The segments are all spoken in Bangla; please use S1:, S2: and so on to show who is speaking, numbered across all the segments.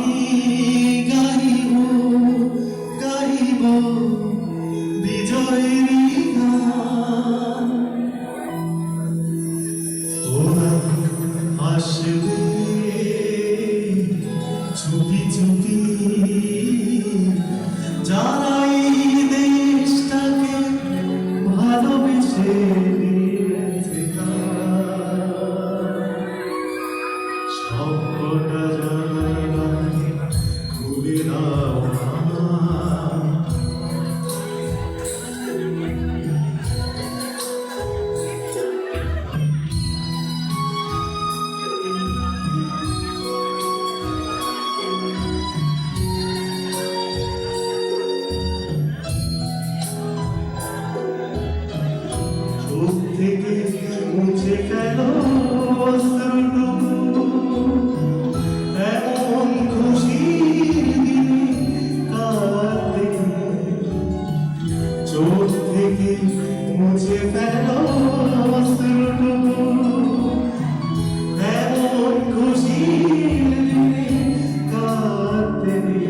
S1: আমি গাইব গাইব বিজয়ের গান ওরা আসবে ছুটি ছুটি যারাই দেশটাকে ভালোবেসে Deus.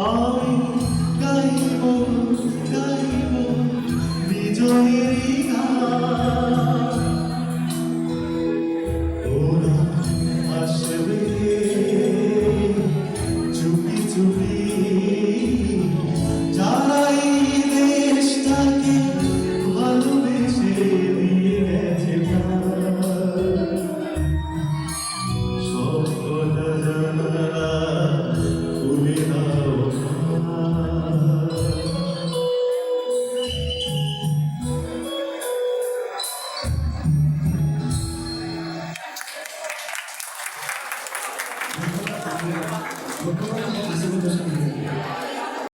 S1: Ay kaybolmuş kaybolmuş
S2: 몇 번까지 가슴을 조사합니다.